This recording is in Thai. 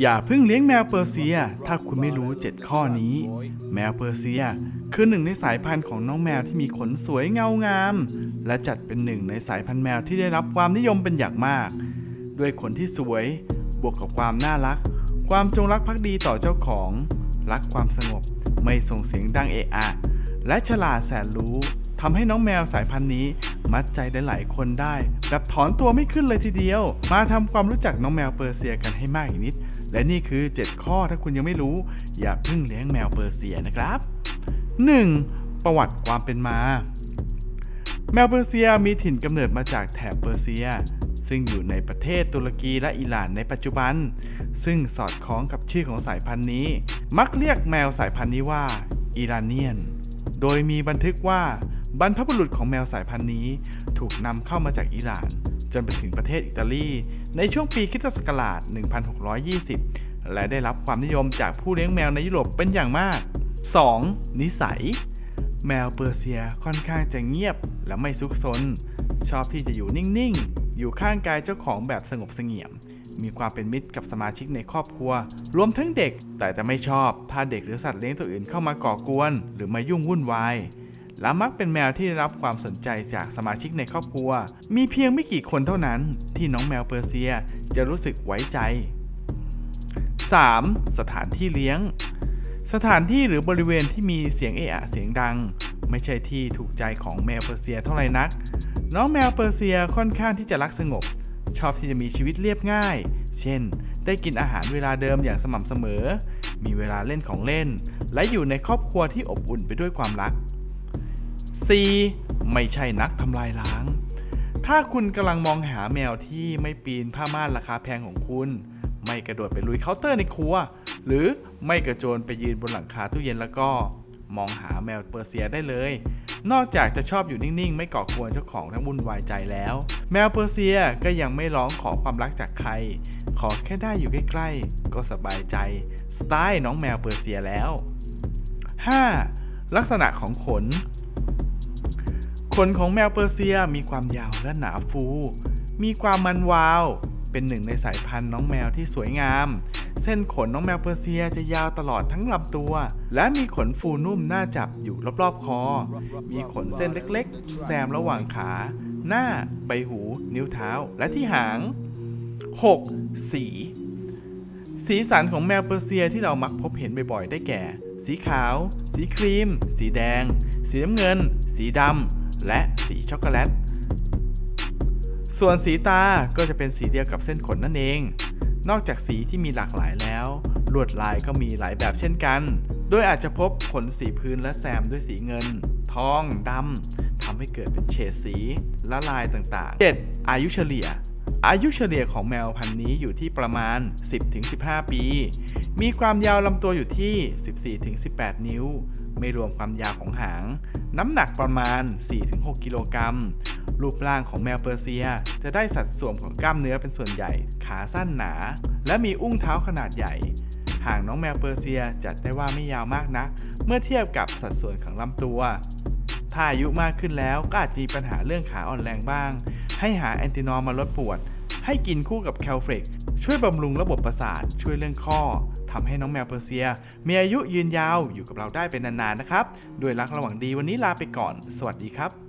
อย่าเพิ่งเลี้ยงแมวเปอร์เซีย ถ้าคุณไม่รู้ 7 ข้อนี้ แมวเปอร์เซีย คือหนึ่งในสายพันธุ์ของน้องแมวที่มีขนสวยเงางาม และจัดเป็นหนึ่งในสายพันธุ์แมวที่ได้รับความนิยมเป็นอย่างมาก ด้วยขนที่สวย บวกกับความน่ารัก ความจงรักภักดีต่อเจ้าของ รักความสงบ ไม่ส่งเสียงดังเอะอะและฉลาดแสนรู้ทำให้น้องแมวสายพันธุ์นี้มัดใจได้หลายคนได้แบบถอนตัวไม่ขึ้นเลยทีเดียว มาทำความรู้จักน้องแมวเปอร์เซียกันให้มากอีกนิด และนี่คือ 7 ข้อถ้าคุณยังไม่รู้ อย่าเพิ่งเลี้ยงแมวเปอร์เซียนะครับ 1. ประวัติความเป็นมา แมวเปอร์เซียมีถิ่นกำเนิดมาจากแถบเปอร์เซีย ซึ่งอยู่ในประเทศตุรกีและอิหร่านในปัจจุบัน ซึ่งสอดคล้องกับชื่อของสายพันธุ์นี้ มักเรียกแมวสายพันธุ์นี้ว่าอิรานเนียน โดยมีบันทึกว่าบรรพบุรุษของแมวสายพันธุ์นี้ ถูกนำเข้ามาจากอิหร่าน จนไปถึงประเทศอิตาลี ในช่วงปีคริสตศักราช 1620 และได้รับความนิยมจากผู้เลี้ยงแมวในยุโรปเป็นอย่างมาก 2. นิสัย แมวเปอร์เซียค่อนข้างจะเงียบและไม่ซุกซน ชอบที่จะอยู่นิ่ง ๆ อยู่ข้างกายเจ้าของแบบสงบเสงี่ยม มีความเป็นมิตรกับสมาชิกในครอบครัว รวมทั้งเด็ก แต่จะไม่ชอบ ถ้าเด็กหรือสัตว์เลี้ยงตัวอื่นเข้ามาก่อกวน หรือมายุ่งวุ่นวาย และมักเป็นแมวที่ได้รับความสนใจจากสมาชิกในครอบครัว มีเพียงไม่กี่คนเท่านั้นที่น้องแมวเปอร์เซียจะรู้สึกไว้ใจ 3. สถานที่เลี้ยง สถานที่หรือบริเวณที่มีเสียงเอะอะเสียงดัง ไม่ใช่ที่ถูกใจของแมวเปอร์เซียเท่าไหร่นัก น้องแมวเปอร์เซียค่อนข้างที่จะรักสงบ ชอบที่จะมีชีวิตเรียบง่าย เช่น ได้กินอาหารเวลาเดิมอย่างสม่ำเสมอ มีเวลาเล่นของเล่น และอยู่ในครอบครัวที่อบอุ่นไปด้วยความรัก 4. ไม่ใช่นักทำลายล้าง ถ้าคุณกำลังมองหาแมวที่ไม่ปีนผ้าม่านราคาแพงของคุณ ไม่กระโดดไปลุยเคาน์เตอร์ในครัว หรือไม่กระโจนไปยืนบนหลังคาตู้เย็นแล้วก็มองหาแมวเปอร์เซียได้เลย นอกจากจะชอบอยู่นิ่งๆ ไม่ก่อกวนเจ้าของทั้งวุ่นวายใจแล้ว แมวเปอร์เซียก็ยังไม่ร้องขอความรักจากใคร ขอแค่ได้อยู่ใกล้ๆ ก็สบายใจ สไตล์น้องแมวเปอร์เซียแล้ว 5. ลักษณะของขน ขนของแมวเปอร์เซียมีความยาวและหนาฟู มีความมันวาว เป็นหนึ่งในสายพันธุ์น้องแมวที่สวยงาม เส้นขนน้องแมวเปอร์เซียจะยาวตลอดทั้งลำตัว และมีขนฟูนุ่มน่าจับอยู่รอบๆคอ มีขนเส้นเล็กๆ แซมระหว่างขา หน้า ใบหู นิ้วเท้า และที่หาง 6. สี สีสันของแมวเปอร์เซียที่เรามักพบเห็นบ่อยๆ ได้แก่ สีขาว สีครีม สีแดง สีน้ำเงิน สีดำ และสีช็อกโกแลต ส่วนสีตาก็จะเป็นสีเดียวกับเส้นขนนั่นเอง นอกจากสีที่มีหลากหลายแล้ว ลวดลายก็มีหลายแบบเช่นกัน โดยอาจจะพบขนสีพื้นและแซมด้วยสีเงิน ทองดำทำให้เกิดเป็นเฉดสีและลายต่างๆ 7. อายุเฉลี่ย อายุเฉลี่ยของแมวพันธุ์นี้อยู่ที่ประมาณ 10-15 ปี มีความยาวลำตัวอยู่ที่ 14-18 นิ้ว ไม่รวมความยาวของหาง น้ำหนักประมาณ 4-6 กิโลกรัม รูปร่างของแมวเปอร์เซีย จะได้สัดส่วนของกล้ามเนื้อเป็นส่วนใหญ่ ขาสั้นหนา และมีอุ้งเท้าขนาดใหญ่ หางน้องแมวเปอร์เซียจัดได้ว่าไม่ยาวมากนะัก เมื่อเทียบกับสัดส่วนของลำตัว ถ้าอายุมากขึ้นแล้วก็อาจจะมีปัญหาเรื่องขาอ่อนแรงบ้าง ให้หาแอนตินอลมาลดปวด ให้กินคู่กับแคลเฟรกช่วยบำรุงระบบประสาท ช่วยเรื่องข้อทำให้น้องแมวเปอร์เซีย มีอายุยืนยาวอยู่กับเราได้เป็นนานๆนะครับ ด้วยรักระหว่างดีวันนี้ลาไปก่อน สวัสดีครับ